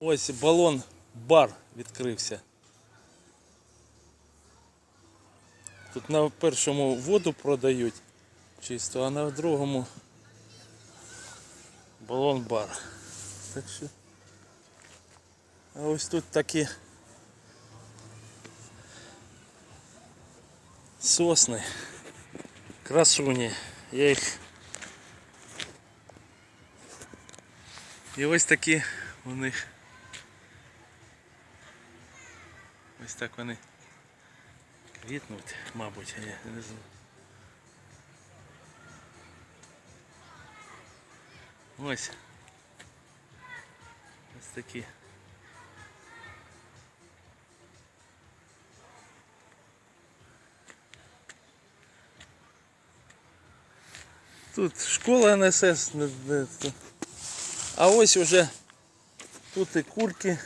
Ось балон бар відкрився. Тут на першому воду продають чисто, а на другому балон бар. Так що. А ось тут такі сосни, красуні. Я їх. І ось такі у них. Ось так вони квітнуть, мабуть, я не знаю. Ось. Ось такі. Тут школа НСС. А ось уже тут і курки.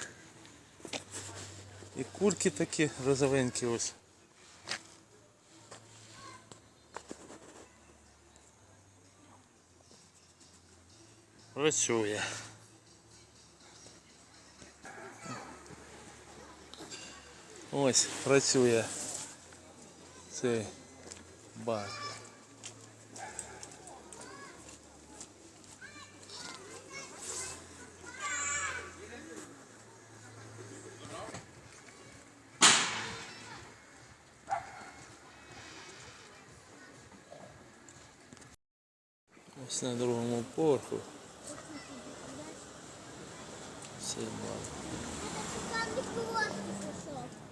І курки такі розовенькі ось. Працює. Ось працює цей бар. Ось на другому поверху. Ніхто пішов.